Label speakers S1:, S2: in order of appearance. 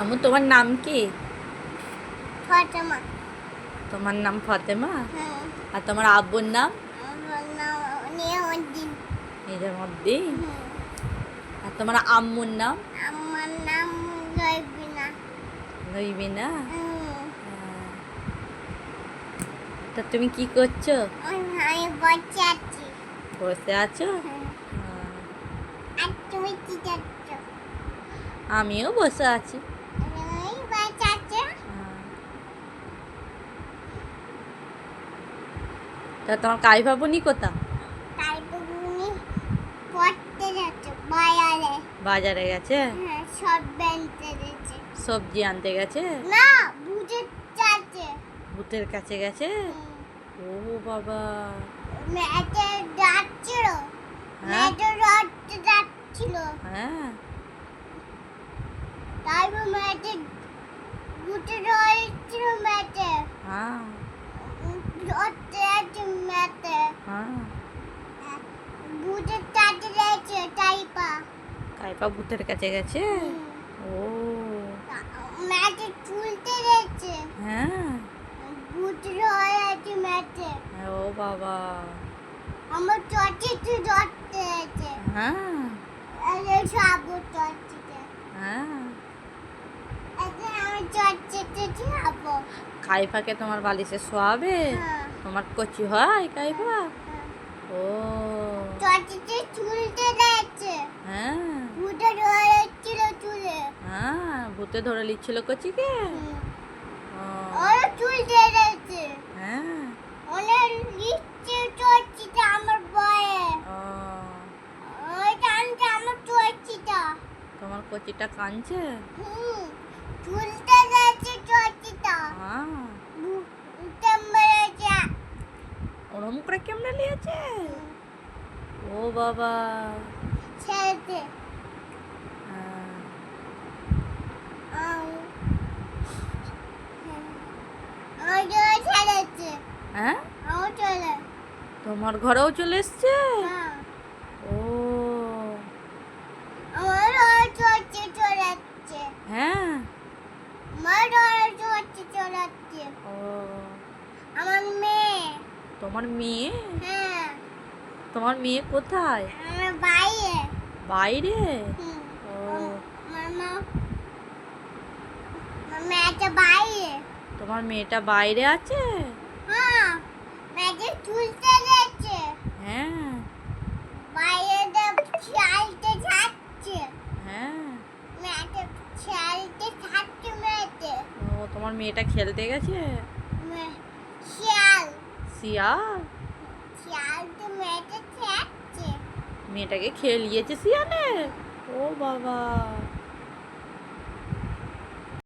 S1: আমু তোমার নাম কি?
S2: ফাতেমা।
S1: তোমার নাম ফতেমা?
S2: হ্যাঁ।
S1: আর তোমার আব্বুর নাম? নিজামুদ্দিন? আর তোমার আম্মুর নাম?
S2: আমার নাম
S1: নইবিনা
S2: হুম।
S1: তা তুমি কি করছ?
S2: আমি বসে আছি।
S1: বসে আছো?
S2: হ্যাঁ। আর তুমি কি যাচ্ছ
S1: আমিও বসে আছি
S2: আমি বসে আছি
S1: আহ। তা তোমার কাই ভাবনি কোথা
S2: তাই তুমি পড়তে যাচ্ছ বাজারে।
S1: বাজারে গেছে?
S2: হ্যাঁ সব বেনতে যাচ্ছে
S1: সবজি আনতে গেছে?
S2: না বুঝে যাচ্ছে
S1: ভূতের কাছে গেছে? ও বাবা।
S2: মেয়েটা যাচ্ছিল
S1: হ্যাঁ?
S2: মেয়েটা যাচ্ছিল।
S1: হ্যাঁ।
S2: তাই মেয়েটা বুঝে রড়ছিল মেয়েটা
S1: হ্যাঁ
S2: রড়তে যাচ্ছে মেয়েটা
S1: হ্যাঁ
S2: বুঝে চাটে যাচ্ছে টাইপা
S1: কাইপা ভূতের কাছে গেছে? ও।
S2: মেয়েটা চুলতে যাচ্ছে
S1: হ্যাঁ।
S2: বুঝে রয়ে আছে মেয়েটা।
S1: ও বাবা।
S2: আমার চটে তো ধরতে যাচ্ছে
S1: হ্যাঁ।
S2: আরে সাবু চটে
S1: হ্যাঁ। কাইফাকে তোমার বালিশে শোয়াবে?
S2: হ্যাঁ।
S1: তোমার কচি হয় কাইফা? ও।
S2: চটিতে চুলতে যাচ্ছে
S1: হ্যাঁ। ভূতে ধরে নিচ্ছিল কচিকে হ্যাঁ।
S2: চটিটা
S1: তোমার কচিটা কাঁদছে হ্যাঁ। ওরম করে কেমনে নিয়েছে ও বাবা।
S2: ছেড়েছে
S1: হ্যাঁ।
S2: আউ আমার জন্য ছেড়েছে
S1: হ্যাঁ? তোমার ঘরেও চলে এসছে?
S2: হ্যাঁ।
S1: ও। হ্যাঁ।
S2: আমার মেয়ে।
S1: তোমার মেয়ে?
S2: হ্যাঁ।
S1: তোমার মেয়ে কোথায়?
S2: বাইরে।
S1: বাইরে। তোমার মেয়েটা বাইরে আছে?
S2: চুলতে যাচ্ছে
S1: হ্যাঁ।
S2: বাইরে খেলতে যাচ্ছে
S1: হ্যাঁ।
S2: মেয়েটা খেলতে থাকছে মেয়েতে।
S1: ও তোমার মেয়েটা খেলতে গেছে?
S2: শিয়াল।
S1: শিয়াল?
S2: শিয়াল তো মেয়েটা থাকছে
S1: মেয়েটাকে খেলিয়েছে শিয়ালে? ও বাবা।